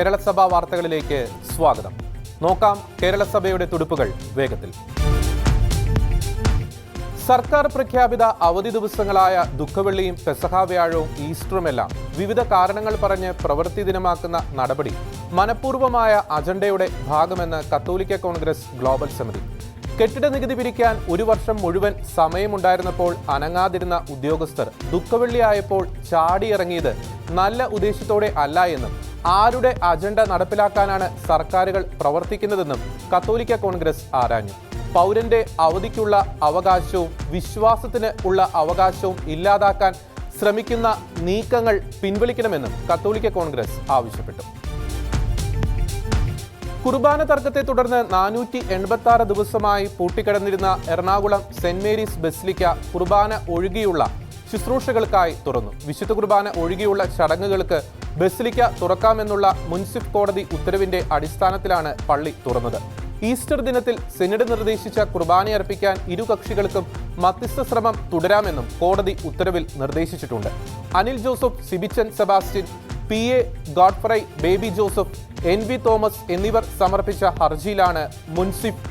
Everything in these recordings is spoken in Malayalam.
നമസ്കാരം കേരള സഭാ വാർത്തകളിലേക്ക് സ്വാഗതം. നോക്കാം കേരളസഭയുടെ തുടുപ്പുകൾ വേഗത്തിൽ. സർക്കാർ പ്രഖ്യാപിത അവധി ദിവസങ്ങളായ ദുഃഖവെള്ളിയും പെസഹ വ്യാഴവും ഈസ്റ്ററുമെല്ലാം വിവിധ കാരണങ്ങൾ പറഞ്ഞ് പ്രവൃത്തി ദിനമാക്കുന്ന നടപടി മനഃപൂർവമായ അജണ്ടയുടെ ഭാഗമെന്ന് കത്തോലിക്ക കോൺഗ്രസ് ഗ്ലോബൽ സമിതി. കെട്ടിട നികുതി പിരിക്കാൻ ഒരു വർഷം മുഴുവൻ സമയമുണ്ടായിരുന്നപ്പോൾ അനങ്ങാതിരുന്ന ഉദ്യോഗസ്ഥർ ദുഃഖവെള്ളിയായപ്പോൾ ചാടിയിറങ്ങിയത് നല്ല ഉദ്ദേശത്തോടെ അല്ല എന്നും ആരുടെ അജണ്ട നടപ്പിലാക്കാനാണ് സർക്കാരുകൾ പ്രവർത്തിക്കുന്നതെന്നും കത്തോലിക്ക കോൺഗ്രസ് ആരാഞ്ഞു. പൗരന്റെ അവധിക്കുള്ള അവകാശവും വിശ്വാസത്തിന് ഉള്ള അവകാശവും ഇല്ലാതാക്കാൻ ശ്രമിക്കുന്ന നീക്കങ്ങൾ പിൻവലിക്കണമെന്നും കത്തോലിക്ക കോൺഗ്രസ് ആവശ്യപ്പെട്ടു. കുർബാന തർക്കത്തെ തുടർന്ന് നാനൂറ്റി എൺപത്തി ആറ് ദിവസമായി പൂട്ടിക്കിടന്നിരുന്ന എറണാകുളം സെന്റ് മേരീസ് ബസിലിക്ക കുർബാന ഒഴികെയുള്ള ശുശ്രൂഷകൾക്കായി തുറന്നു. വിശുദ്ധ കുർബാന ഒഴികെയുള്ള ചടങ്ങുകൾക്ക് ബസിലിക്ക തുറക്കാമെന്നുള്ള മുൻസിഫ് കോടതി ഉത്തരവിന്റെ അടിസ്ഥാനത്തിലാണ് പള്ളി തുറന്നത്. ഈസ്റ്റർ ദിനത്തിൽ സെനഡ് നിർദ്ദേശിച്ച കുർബാനയർപ്പിക്കാൻ ഇരു കക്ഷികൾക്കും മധ്യസ്ഥ ശ്രമം തുടരാമെന്നും കോടതി ഉത്തരവിൽ നിർദ്ദേശിച്ചിട്ടുണ്ട്. Anil Joseph Sibichan Sebastian P A Godfrey baby Joseph N V Thomas എന്നിവർ സമർപ്പിച്ച ഹർജിയിലാണ് മുൻസിഫ്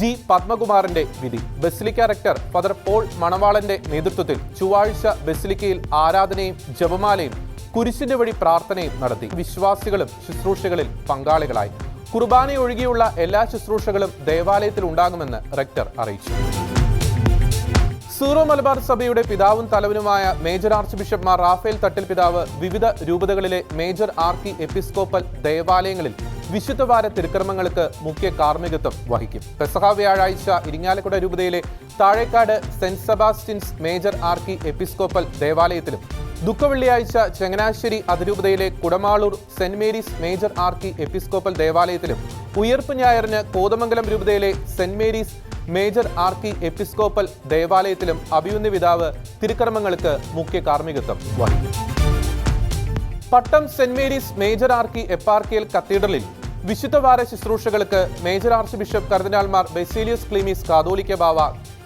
ജി പത്മകുമാറിന്റെ വിധി. ബസിലിക്ക റെക്ടർ ഫാദർ പോൾ മണവാളന്റെ നേതൃത്വത്തിൽ ചൊവ്വാഴ്ച ബസിലിക്കയിൽ ആരാധനയും ജപമാലയും കുരിശിന്റെ വഴി പ്രാർത്ഥനയും നടത്തി. വിശ്വാസികളും ശുശ്രൂഷകളിൽ പങ്കാളികളായി. കുർബാന ഒഴികെയുള്ള എല്ലാ ശുശ്രൂഷകളും ദേവാലയത്തിൽ ഉണ്ടാകുമെന്ന് റെക്ടർ അറിയിച്ചു. സീറോ മലബാർ സഭയുടെ പിതാവും തലവനുമായ major archbishop Mar Raphael Thattil പിതാവ് വിവിധ രൂപതകളിലെ മേജർ ആർക്കി എപ്പിസ്കോപ്പൽ ദേവാലയങ്ങളിൽ വിശുദ്ധവാര തിരുക്രമങ്ങൾക്ക് മുഖ്യ കാർമ്മികത്വം വഹിക്കും. പെസഹ വ്യാഴാഴ്ച ഇരിങ്ങാലക്കുട രൂപതയിലെ Thazhekkad saint Sebastian's major archiepiscopal ദേവാലയത്തിലും ദുഃഖവെള്ളിയാഴ്ച ചങ്ങനാശ്ശേരി അതിരൂപതയിലെ Kudamaloor saint Mary's major archiepiscopal ദേവാലയത്തിലും ഉയർപ്പ് ഞായറിന് കോതമംഗലം രൂപതയിലെ saint Mary's major archiepiscopal ദേവാലയത്തിലും അഭിയുന്ന പിതാവ് തിരുക്കർമ്മങ്ങൾക്ക് മുഖ്യ കാർമ്മികത്വം വഹിക്കും. Pattom saint Mary's major archieparchial കത്തീഡ്രലിൽ വിശുദ്ധവാര ശുശ്രൂഷകൾക്ക് മേജർ ആർച്ച് ബിഷപ്പ് കർദിനാൾമാർ ബെസീലിയസ് ക്ലീമീസ് കാതോലിക്ക ബാവ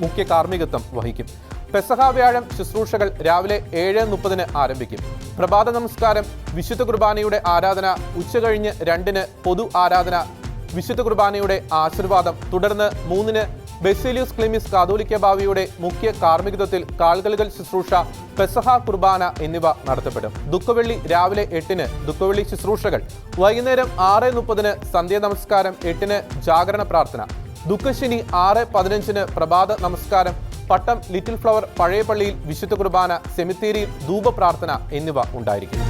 മുഖ്യ കാർമ്മികത്വം വഹിക്കും. പെസഹ വ്യാഴം ശുശ്രൂഷകൾ രാവിലെ ഏഴ് മുപ്പതിന് ആരംഭിക്കും. പ്രഭാത നമസ്കാരം വിശുദ്ധ കുർബാനയുടെ ആരാധന ഉച്ചകഴിഞ്ഞ് രണ്ടിന് പൊതു ആരാധന വിശുദ്ധ കുർബാനയുടെ ആശീർവാദം തുടർന്ന് മൂന്നിന് ബെസേലിയസ് ക്ലിമിസ് കാതോലിക്ക ബാവിയുടെ മുഖ്യ കാർമ്മികത്വത്തിൽ കാൽകളികൾ ശുശ്രൂഷ പെസഹ കുർബാന എന്നിവ നടത്തപ്പെടും. ദുഃഖവെള്ളി രാവിലെ എട്ടിന് ദുഃഖവെള്ളി ശുശ്രൂഷകൾ വൈകുന്നേരം ആറ് മുപ്പതിന് സന്ധ്യ നമസ്കാരം എട്ടിന് ജാഗരണ പ്രാർത്ഥന ദുഃഖശനി ആറ് പതിനഞ്ചിന് പ്രഭാത നമസ്കാരം പട്ടം ലിറ്റിൽ ഫ്ലവർ പഴയ പള്ളിയിൽ വിശുദ്ധ കുർബാന സെമിത്തേരിയിൽ ധൂപപ്രാർത്ഥന എന്നിവ ഉണ്ടായിരിക്കും.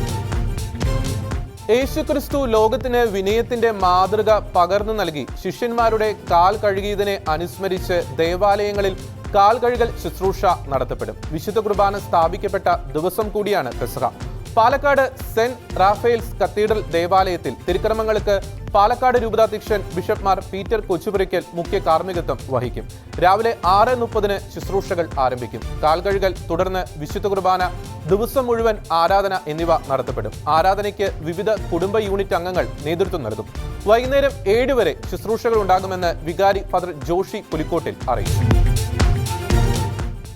യേശുക്രിസ്തു ലോകത്തിന് വിനയത്തിന്റെ മാതൃക പകർന്നു നൽകി. ശിഷ്യന്മാരുടെ കാൽ കഴുകിയതിനെ അനുസ്മരിച്ച് ദേവാലയങ്ങളിൽ കാൽ കഴുകൽ ശുശ്രൂഷ നടത്തപ്പെടും. വിശുദ്ധ കുർബാന സ്ഥാപിക്കപ്പെട്ട ദിവസം കൂടിയാണ് പെസഹ. പാലക്കാട് സെന്റ് റാഫേൽസ് കത്തീഡ്രൽ ദേവാലയത്തിൽ തിരുക്രമങ്ങൾക്ക് പാലക്കാട് രൂപതാധ്യക്ഷൻ ബിഷപ്പ്മാർ പീറ്റർ കൊച്ചുപുരയ്ക്കൽ മുഖ്യ കാർമ്മികത്വം വഹിക്കും. രാവിലെ ആറ് മുപ്പതിന് ശുശ്രൂഷകൾ ആരംഭിക്കും. കാൽകഴുകൽ തുടർന്ന് വിശുദ്ധ കുർബാന ദിവസം മുഴുവൻ ആരാധന എന്നിവ നടത്തപ്പെടും. ആരാധനയ്ക്ക് വിവിധ കുടുംബ യൂണിറ്റ് അംഗങ്ങൾ നേതൃത്വം നൽകും. വൈകുന്നേരം ഏഴ് വരെ ശുശ്രൂഷകൾ ഉണ്ടാകുമെന്ന് വികാരി ഫാദർ ജോഷി പുലിക്കോട്ടിൽ അറിയിച്ചു.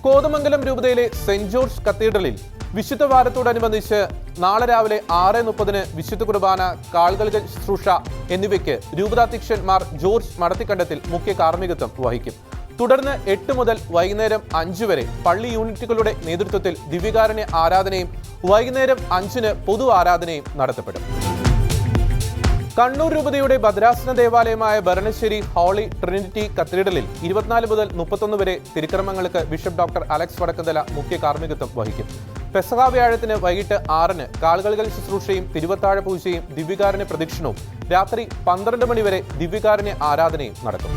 കോതമംഗലം രൂപതയിലെ സെന്റ് ജോർജ് കത്തീഡ്രലിൽ വിശുദ്ധ വാരത്തോടനുബന്ധിച്ച് നാളെ രാവിലെ ആറ് മുപ്പതിന് വിശുദ്ധ കുർബാന കാൽകളിക ശുശ്രൂഷ എന്നിവയ്ക്ക് രൂപതാധ്യക്ഷന്മാർ ജോർജ് മടത്തിക്കണ്ടത്തിൽ മുഖ്യ കാർമ്മികത്വം വഹിക്കും. തുടർന്ന് എട്ട് മുതൽ വൈകുന്നേരം അഞ്ച് വരെ പള്ളി യൂണിറ്റുകളുടെ നേതൃത്വത്തിൽ ദിവ്യകാരുണ്യ ആരാധനയും വൈകുന്നേരം അഞ്ചിന് പൊതു ആരാധനയും നടത്തപ്പെടും. കണ്ണൂർ രൂപതയുടെ ഭദ്രാസന ദേവാലയമായ ഭരണശ്ശേരി ഹോളി ട്രിനിറ്റി കത്തീഡ്രലിൽ ഇരുപത്തിനാല് മുതൽ മുപ്പത്തൊന്ന് വരെ തിരുക്രമങ്ങൾക്ക് ബിഷപ്പ് ഡോക്ടർ അലക്സ് വടക്കന്തല മുഖ്യ കാർമ്മികത്വം വഹിക്കും. പെസഹ വ്യാഴത്തിന് വൈകിട്ട് ആറിന് കാളുകളികൾ ശുശ്രൂഷയും തിരുവത്താഴ പൂജയും ദിവ്യകാരന് പ്രദക്ഷിണവും. രാത്രി പന്ത്രണ്ട് മണിവരെ ദിവ്യകാരന് ആരാധനയും നടക്കും.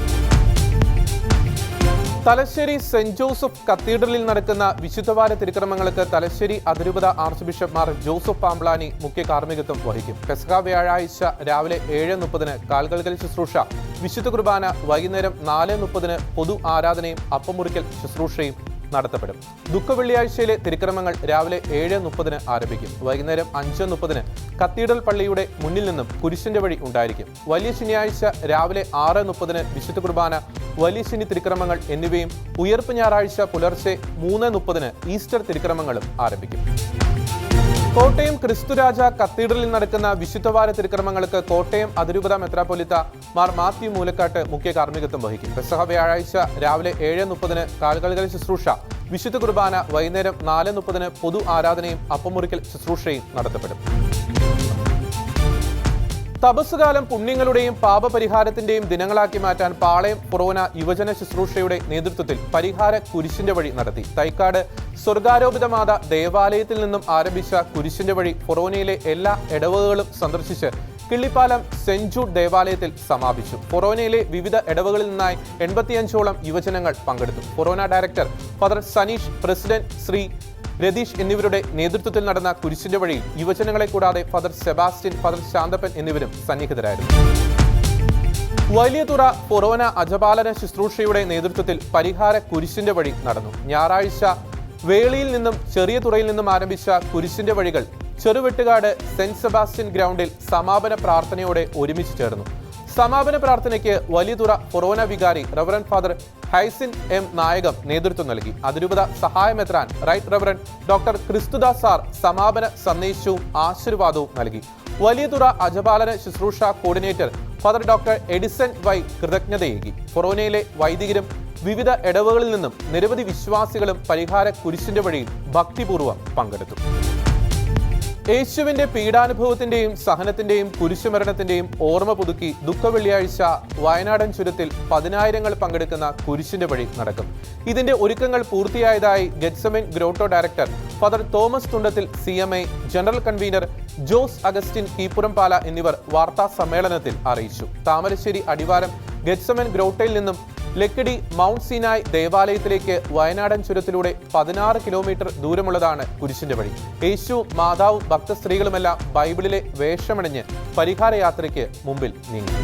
തലശ്ശേരി സെന്റ് ജോസഫ് കത്തീഡ്രലിൽ നടക്കുന്ന വിശുദ്ധവാര തിരുക്രമങ്ങൾക്ക് തലശ്ശേരി അതിരൂപത archbishop Mar Joseph Pamplany മുഖ്യ കാർമ്മികത്വം വഹിക്കും. പെസഹ വ്യാഴാഴ്ച രാവിലെ ഏഴ് മുപ്പതിന് കാൽകളികൽ ശുശ്രൂഷ വിശുദ്ധ കുർബാന വൈകുന്നേരം നാല് മുപ്പതിന് പൊതു ആരാധനയും അപ്പമുറിക്കൽ ശുശ്രൂഷയും നടത്തപ്പെടും. ദുഃഖ വെള്ളിയാഴ്ചയിലെ തിരുക്രമങ്ങൾ രാവിലെ ഏഴ് മുപ്പതിന് ആരംഭിക്കും. വൈകുന്നേരം അഞ്ച് മുപ്പതിന് കത്തീഡ്രൽ പള്ളിയുടെ മുന്നിൽ നിന്നും കുരിശിന്റെ വഴി ഉണ്ടായിരിക്കും. വലിയ ശനിയാഴ്ച രാവിലെ ആറ് മുപ്പതിന് വിശുദ്ധ കുർബാന വലിയ ശനി തിരുക്രമങ്ങൾ എന്നിവയും ഉയർപ്പ് ഞായറാഴ്ച പുലർച്ചെ മൂന്ന് മുപ്പതിന് ഈസ്റ്റർ തിരുക്രമങ്ങളും ആരംഭിക്കും. കോട്ടയം ക്രിസ്തുരാജ കത്തീഡ്രലിൽ നടക്കുന്ന വിശുദ്ധവാര തിരുക്രമങ്ങൾക്ക് കോട്ടയം അതിരൂപത മെത്രാപ്പൊലിത്ത മാർ മാത്യു മൂലക്കാട്ട് മുഖ്യ കാർമ്മികത്വം വഹിക്കും. പെസഹ വ്യാഴാഴ്ച രാവിലെ ഏഴ് മുപ്പതിന് കാൽകളികൾ ശുശ്രൂഷ. വിശുദ്ധ കുർബാന വൈകുന്നേരം നാല് മുപ്പതിന് പൊതു ആരാധനയും അപ്പമുറിക്കൽ ശുശ്രൂഷയും നടത്തപ്പെടും. തപസ്സുകാലം പുണ്യങ്ങളുടെയും പാപപരിഹാരത്തിന്റെയും ദിനങ്ങളാക്കി മാറ്റാൻ പാളയം കൊറോന യുവജന ശുശ്രൂഷയുടെ നേതൃത്വത്തിൽ പരിഹാര കുരിശിന്റെ വഴി നടത്തി. തൈക്കാട് സ്വർഗാരോപിതമാത ദേവാലയത്തിൽ നിന്നും ആരംഭിച്ച കുരിശിന്റെ വഴി ഫൊറോനയിലെ എല്ലാ ഇടവകകളും സന്ദർശിച്ച് കിള്ളിപ്പാലം സെന്റ് ജൂഡ് ദേവാലയത്തിൽ സമാപിച്ചു. ഫൊറോനയിലെ വിവിധ ഇടവകളിൽ നിന്നായി എൺപത്തിയഞ്ചോളം യുവജനങ്ങൾ പങ്കെടുത്തു. ഫൊറോന director father Saneesh president Shri Ratheesh എന്നിവരുടെ നേതൃത്വത്തിൽ നടന്ന കുരിശിന്റെ വഴിയിൽ യുവജനങ്ങളെ കൂടാതെ ഫാദർ സെബാസ്റ്റ്യൻ ഫാദർ ശാന്തപ്പൻ എന്നിവരും സന്നിഹിതരായിരുന്നു. വലിയ തുറ കൊറോന അജപാലന ശുശ്രൂഷയുടെ നേതൃത്വത്തിൽ പരിഹാര കുരിശിന്റെ വഴി നടന്നു. ഞായറാഴ്ച വേളിയിൽ നിന്നും ചെറിയ തുറയിൽ നിന്നും ആരംഭിച്ച കുരിശിന്റെ വഴികൾ ചെറുവെട്ടുകാട് സെന്റ് സെബാസ്റ്റ്യൻ ഗ്രൗണ്ടിൽ സമാപന പ്രാർത്ഥനയോടെ ഒരുമിച്ച് ചേർന്നു. സമാപന പ്രാർത്ഥനയ്ക്ക് വലിയതുറ കൊറോന വികാരി reverend father Hyacinth M Nayakam നേതൃത്വം നൽകി. അതിരൂപത സഹായമെത്രാൻ right reverend doctor Christudas sir സമാപന സന്ദേശവും ആശീർവാദവും നൽകി. വലിയതുറ അജപാലന ശുശ്രൂഷ coordinator father doctor Edison Y കൃതജ്ഞതയേകി. കൊറോനയിലെ വൈദികരും വിവിധ ഇടവുകളിൽ നിന്നും നിരവധി വിശ്വാസികളും പരിഹാര കുരിശിന്റെ വഴിയിൽ ഭക്തിപൂർവം പങ്കെടുത്തു. യേശുവിന്റെ പീഡാനുഭവത്തിന്റെയും സഹനത്തിന്റെയും കുരിശുമരണത്തിന്റെയും ഓർമ്മ പുതുക്കി ദുഃഖവെള്ളിയാഴ്ച വയനാടൻ ചുരത്തിൽ പതിനായിരങ്ങൾ പങ്കെടുക്കുന്ന കുരിശിന്റെ വഴി നടക്കും. ഇതിന്റെ ഒരുക്കങ്ങൾ പൂർത്തിയായതായി Gethsemane grotto director father Thomas Thundathil C general convener Jose Augustine Keeppurampala എന്നിവർ വാർത്താ സമ്മേളനത്തിൽ അറിയിച്ചു. താമരശ്ശേരി അടിവാരം ഗെറ്റ്സമെൻ ഗ്രോട്ടയിൽ നിന്നും ലക്കിടി മൗണ്ട് സിനായ് ദേവാലയത്തിലേക്ക് വയനാടൻ ചുരത്തിലൂടെ പതിനാറ് കിലോമീറ്റർ ദൂരമുള്ളതാണ് കുരിശിന്റെ വഴി. യേശു മാതാവും ഭക്തസ്ത്രീകളുമെല്ലാം ബൈബിളിലെ വേഷമണിഞ്ഞ് പരിഹാര യാത്രയ്ക്ക് മുമ്പിൽ നീങ്ങി.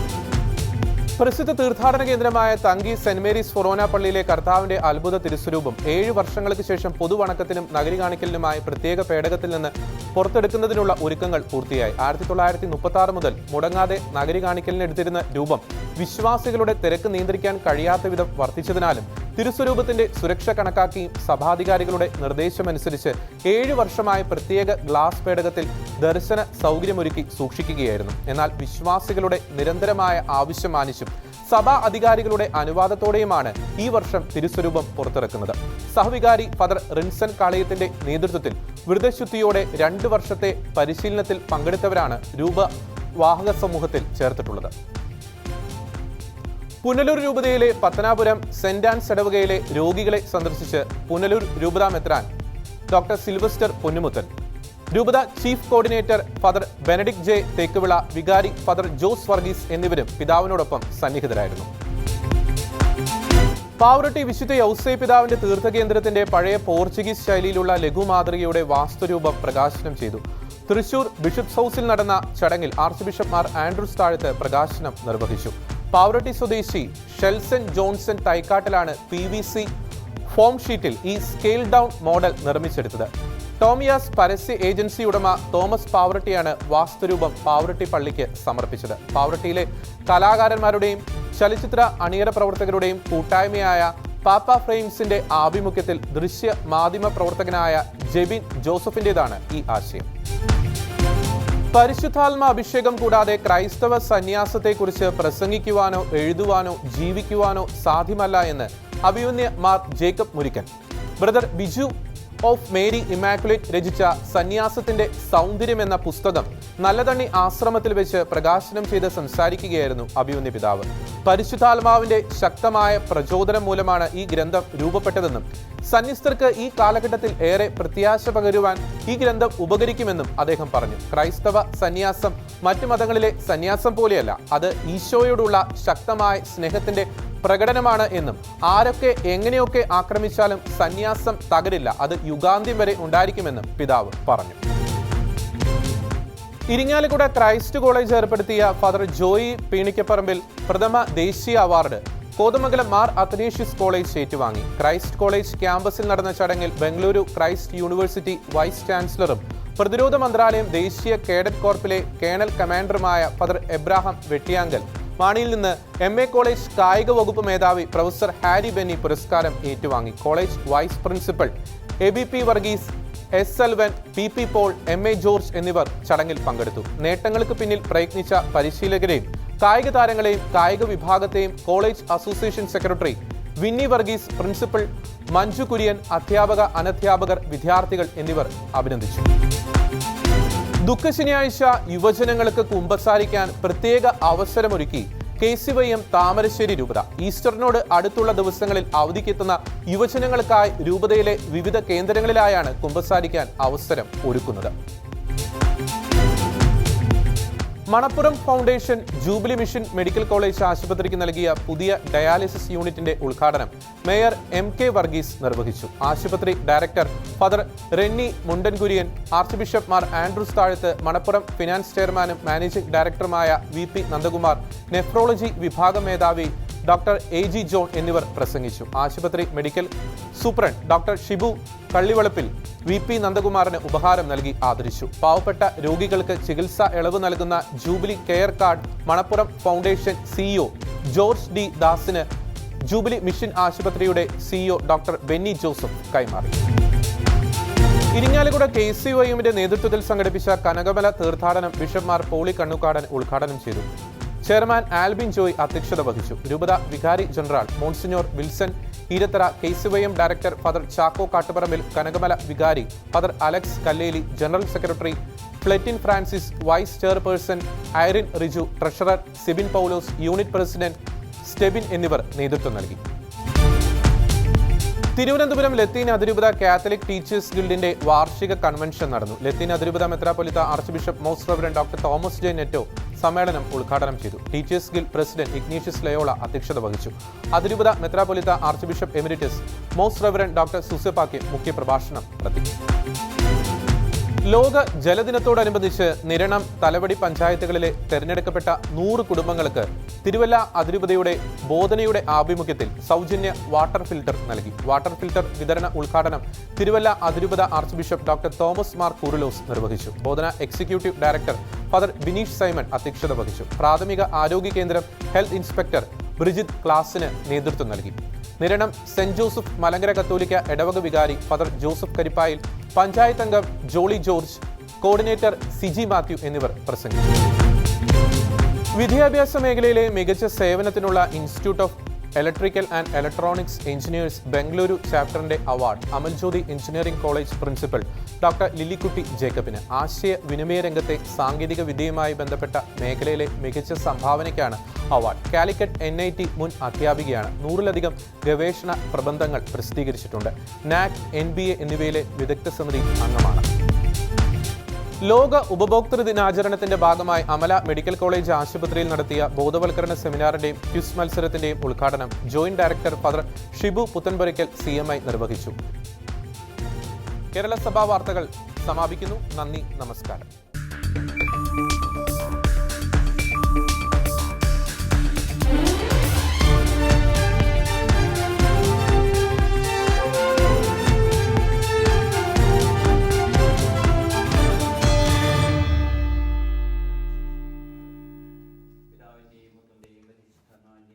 പ്രസിദ്ധ തീർത്ഥാടന കേന്ദ്രമായ തങ്കി സെന്റ് മേരീസ് ഫൊറോന പള്ളിയിലെ കർത്താവിന്റെ അത്ഭുത തിരുസ്വരൂപം ഏഴ് വർഷങ്ങൾക്ക് ശേഷം പൊതുവണക്കത്തിനും നഗരി കാണിക്കലിനുമായി പ്രത്യേക പേടകത്തിൽ നിന്ന് പുറത്തെടുക്കുന്നതിനുള്ള ഒരുക്കങ്ങൾ പൂർത്തിയായി. ആയിരത്തി തൊള്ളായിരത്തി മുപ്പത്തി ആറ് മുതൽ മുടങ്ങാതെ നഗരി കാണിക്കലിന് എടുത്തിരുന്ന രൂപം വിശ്വാസികളുടെ തിരക്ക് നിയന്ത്രിക്കാൻ കഴിയാത്ത വിധം വർദ്ധിച്ചതിനാലും തിരുസ്വരൂപത്തിന്റെ സുരക്ഷ കണക്കാക്കിയും സഭാധികാരികളുടെ നിർദ്ദേശമനുസരിച്ച് ഏഴു വർഷമായി പ്രത്യേക ഗ്ലാസ് പേടകത്തിൽ ദർശന സൗകര്യമൊരുക്കി സൂക്ഷിക്കുകയായിരുന്നു. എന്നാൽ വിശ്വാസികളുടെ നിരന്തരമായ ആവശ്യം മാനിച്ചും സഭാ അധികാരികളുടെ അനുവാദത്തോടെയുമാണ് ഈ വർഷം തിരുസ്വരൂപം പുറത്തിറക്കുന്നത്. സഹവികാരി ഫാദർ റിൻസൺ കാളയത്തിന്റെ നേതൃത്വത്തിൽ വ്രതശുദ്ധിയോടെ രണ്ട് വർഷത്തെ പരിശീലനത്തിൽ പങ്കെടുത്തവരാണ് രൂപ വാഹക സമൂഹത്തിൽ ചേർത്തിട്ടുള്ളത്. പുനലൂർ രൂപതയിലെ പത്തനാപുരം സെന്റ് ആൻസ് ഇടവകയിലെ രോഗികളെ സന്ദർശിച്ച് പുനലൂർ രൂപതാമെത്രാൻ ഡോക്ടർ സിൽവസ്റ്റർ പൊന്നുമുത്തൻ രൂപത chief coordinator father Benedict J Thekkuvila വികാരി ഫാദർ ജോസ് വർഗീസ് എന്നിവരും പിതാവിനോടൊപ്പം സന്നിഹിതരായിരുന്നു. പാവറട്ടി വിശുദ്ധ യൗസേ പിതാവിന്റെ തീർത്ഥകേന്ദ്രത്തിന്റെ പഴയ പോർച്ചുഗീസ് ശൈലിയിലുള്ള ലഘുമാതൃകയുടെ വാസ്തുരൂപം പ്രകാശനം ചെയ്തു. തൃശൂർ ബിഷപ്സ് ഹൗസിൽ നടന്ന ചടങ്ങിൽ ആർച്ച് ബിഷപ്പ് മാർ ആൻഡ്രൂസ് താഴത്ത് പ്രകാശനം നിർവഹിച്ചു. പാവറട്ടി സ്വദേശി ഷെൽസൺ ജോൺസൺ തൈക്കാട്ടിലാണ് പി വി സി ഫോം ഷീറ്റിൽ ഈ സ്കെയിൽ ഡൗൺ മോഡൽ നിർമ്മിച്ചെടുത്തത്. ടോമിയാസ് പരസ്യ ഏജൻസി ഉടമ തോമസ് പാവറട്ടിയാണ് വാസ്തുരൂപം പാവറട്ടി പള്ളിക്ക് സമർപ്പിച്ചത്. പാവറട്ടിയിലെ കലാകാരന്മാരുടെയും ചലച്ചിത്ര അണിയറ പ്രവർത്തകരുടെയും കൂട്ടായ്മയായ പാപ്പ ഫ്രെയിംസിന്റെ ആഭിമുഖ്യത്തിൽ ദൃശ്യ മാധ്യമ പ്രവർത്തകനായ ജെബിൻ ജോസഫിന്റേതാണ് ഈ ആശയം. പരിശുദ്ധാത്മ അഭിഷേകം കൂടാതെ ക്രൈസ്തവ സന്യാസത്തെക്കുറിച്ച് പ്രസംഗിക്കുവാനോ എഴുതുവാനോ ജീവിക്കുവാനോ സാധ്യമല്ല എന്ന് അഭിമന്യ Mar Jacob Murickan. Brother Biju of Mary Immaculate രചിച്ച സന്യാസത്തിന്റെ സൗന്ദര്യം എന്ന പുസ്തകം നല്ലതണ്ണി ആശ്രമത്തിൽ വെച്ച് പ്രകാശനം ചെയ്ത് സംസാരിക്കുകയായിരുന്നു അഭിമന്യ പിതാവ്. പരിശുദ്ധാത്മാവിന്റെ ശക്തമായ പ്രചോദനം മൂലമാണ് ഈ ഗ്രന്ഥം രൂപപ്പെട്ടതെന്നും സന്യസ്തർക്ക് ഈ കാലഘട്ടത്തിൽ ഏറെ പ്രത്യാശ പകരുവാൻ ഈ ഗ്രന്ഥം ഉപകരിക്കുമെന്നും അദ്ദേഹം പറഞ്ഞു. ക്രൈസ്തവ സന്യാസം മറ്റു മതങ്ങളിലെ സന്യാസം പോലെയല്ല അത് ഈശോയോടുള്ള ശക്തമായ സ്നേഹത്തിന്റെ പ്രകടനമാണ് എന്നും ആരൊക്കെ എങ്ങനെയൊക്കെ ആക്രമിച്ചാലും സന്യാസം തകരില്ല. അത് യുഗാന്ത്യം വരെ ഉണ്ടായിരിക്കുമെന്നും പിതാവ് പറഞ്ഞു. ഇരിങ്ങാലക്കുട ക്രൈസ്റ്റ് കോളേജ് ഏർപ്പെടുത്തിയ ഫാദർ ജോയി പീണിക്കപ്പറമ്പിൽ പ്രഥമ ദേശീയ അവാർഡ് കോതമംഗലം മാർ അത്തനേഷ്യസ് കോളേജ് ഏറ്റുവാങ്ങി. ക്രൈസ്റ്റ് കോളേജ് ക്യാമ്പസിൽ നടന്ന ചടങ്ങിൽ ബംഗളൂരു ക്രൈസ്റ്റ് യൂണിവേഴ്സിറ്റി വൈസ് ചാൻസലറും പ്രതിരോധ മന്ത്രാലയം ദേശീയ കേഡറ്റ് കോർപ്പിലെ കേണൽ കമാൻഡറുമായ ഫാദർ എബ്രാഹാം വെട്ടിയാങ്കൽ മാണിയിൽ നിന്ന് എം എ കോളേജ് കായിക വകുപ്പ് മേധാവി പ്രൊഫസർ ഹാരി ബെന്നി പുരസ്കാരം ഏറ്റുവാങ്ങി. College vice principal A B P Varghese S Elvan P P Paul M A George എന്നിവർ ചടങ്ങിൽ പങ്കെടുത്തു. നേട്ടങ്ങൾക്ക് പിന്നിൽ പ്രയത്നിച്ച പരിശീലകരെയും കായിക താരങ്ങളെയും കായിക വിഭാഗത്തെയും college association secretary Winnie Varghese principal Manju Kurian അധ്യാപക അനധ്യാപകർ വിദ്യാർത്ഥികൾ എന്നിവർ അഭിനന്ദിച്ചു. ദുഃഖശനിയാഴ്ച യുവജനങ്ങൾക്ക് കുമ്പസാരിക്കാൻ പ്രത്യേക അവസരമൊരുക്കി K C Y M Thamarassery രൂപത. ഈസ്റ്ററിനോട് അടുത്തുള്ള ദിവസങ്ങളിൽ അവധിക്കെത്തുന്ന യുവജനങ്ങൾക്കായി രൂപതയിലെ വിവിധ കേന്ദ്രങ്ങളിലായാണ് കുമ്പസാരിക്കാൻ അവസരം ഒരുക്കുന്നത്. Manappuram foundation jubilee mission medical college ആശുപത്രിക്ക് നൽകിയ പുതിയ ഡയാലിസിസ് യൂണിറ്റിന്റെ ഉദ്ഘാടനം മേയർ എം കെ വർഗീസ് നിർവഹിച്ചു. ആശുപത്രി director father Renny Mundankurian archbishop Mar Andrews Thazhath Manappuram finance ചെയർമാനും മാനേജിംഗ് ഡയറക്ടറുമായ വി പി നന്ദകുമാർ നെഫ്രോളജി വിഭാഗം മേധാവി ഡോക്ടർ എ ജി ജോൺ എന്നിവർ പ്രസംഗിച്ചു. ആശുപത്രി medical superintendent doctor Shibu Kallivalappil V P നന്ദകുമാറിന് ഉപഹാരം നൽകി ആദരിച്ചു. പാവപ്പെട്ട രോഗികൾക്ക് ചികിത്സ ഇളവ് നൽകുന്ന jubilee care card Manappuram foundation CEO George D ദാസിന് jubilee mission ആശുപത്രിയുടെ സിഇഒ ഡോക്ടർ ബെന്നി ജോസഫ് കൈമാറി. ഇരിങ്ങാലക്കുട കെ സി വൈഎമ്മിന്റെ നേതൃത്വത്തിൽ സംഘടിപ്പിച്ച കനകമല തീർത്ഥാടനം ബിഷപ്പ്മാർ പോളി കണ്ണുകാടൻ ഉദ്ഘാടനം ചെയ്തു. ചെയർമാൻ ആൽബിൻ ജോയ് അധ്യക്ഷത വഹിച്ചു. രൂപത വികാരി general monsignor Wilson Eerathara K C Y M director father Chacko Kattuparambil Kanakamala വികാരി father Alex Kalleli general secretary Fletin Francis vice chairperson Irene Riju treasurer Sibin Paulose unit president Stebin എന്നിവർ നേതൃത്വം നൽകി. തിരുവനന്തപുരം ലത്തീൻ അതിരൂപത കാത്തലിക് ടീച്ചേഴ്സ് ഗിൽഡിന്റെ വാർഷിക കൺവെൻഷൻ നടന്നു. ലത്തീൻ അതിരൂപത മെത്രാപൊലിത്ത archbishop most reverend doctor Thomas J Netto സമ്മേളനം ഉദ്ഘാടനം ചെയ്തു. Teachers guild president Ignatius Loyola അധ്യക്ഷത വഹിച്ചു. അതിരൂപത മെത്രാപൊലിത്ത archbishop emeritus most reverend doctor സുസെപാക്കി മുഖ്യപ്രഭാഷണം നടത്തി. ലോക ജലദിനത്തോടനുബന്ധിച്ച് നിരണം തലവടി പഞ്ചായത്തുകളിലെ തെരഞ്ഞെടുക്കപ്പെട്ട നൂറ് കുടുംബങ്ങൾക്ക് തിരുവല്ല അതിരൂപതയുടെ ബോധനയുടെ ആഭിമുഖ്യത്തിൽ സൗജന്യ വാട്ടർ ഫിൽട്ടർ നൽകി. വാട്ടർ ഫിൽട്ടർ വിതരണ ഉദ്ഘാടനം തിരുവല്ല അതിരൂപത archbishop doctor Thomas Mar Koorilos നിർവഹിച്ചു. Bodhana executive director father Bineesh Simon അധ്യക്ഷത വഹിച്ചു. പ്രാഥമിക ആരോഗ്യ കേന്ദ്രം ഹെൽത്ത് ഇൻസ്പെക്ടർ ബ്രിജിത് ക്ലാസിന് നേതൃത്വം നൽകി. നിരണം സെന്റ് ജോസഫ് മലങ്കര കത്തോലിക്ക ഇടവക വികാരി ഫാദർ ജോസഫ് കരിപ്പായിൽ പഞ്ചായത്ത് അംഗം Jolly George coordinator Siji Mathew എന്നിവർ പ്രസംഗിച്ചു. വിദ്യാഭ്യാസ മേഖലയിലെ മികച്ച സേവനത്തിനുള്ള institute of electrical and electronics engineers Bengaluru ചാപ്റ്ററിന്റെ award Amaljyothi engineering college principal doctor Lillykutty ജേക്കബിന് ആശയ വിനിമയ രംഗത്തെ സാങ്കേതിക വിദ്യയുമായി ബന്ധപ്പെട്ട മേഖലയിലെ മികച്ച സംഭാവനയ്ക്കാണ് award Calicut N I T മുൻ അധ്യാപികയാണ് നൂറിലധികം ഗവേഷണ പ്രബന്ധങ്ങൾ പ്രസിദ്ധീകരിച്ചിട്ടുണ്ട്. നാക് എൻ ബി എ എന്നിവയിലെ വിദഗ്ധ സമിതി അംഗമാണ്. ലോക ഉപഭോക്തൃ ദിനാചരണത്തിന്റെ ഭാഗമായി അമല മെഡിക്കൽ കോളേജ് ആശുപത്രിയിൽ നടത്തിയ ബോധവൽക്കരണ സെമിനാറിന്റെയും ക്വിസ് മത്സരത്തിന്റെയും ഉദ്ഘാടനം joint director father Shibu Puthenpurackal C M I നിർവഹിച്ചു. കേരള സഭാ വാർത്തകൾ സമാപിക്കുന്നു. നന്ദി നമസ്കാരം.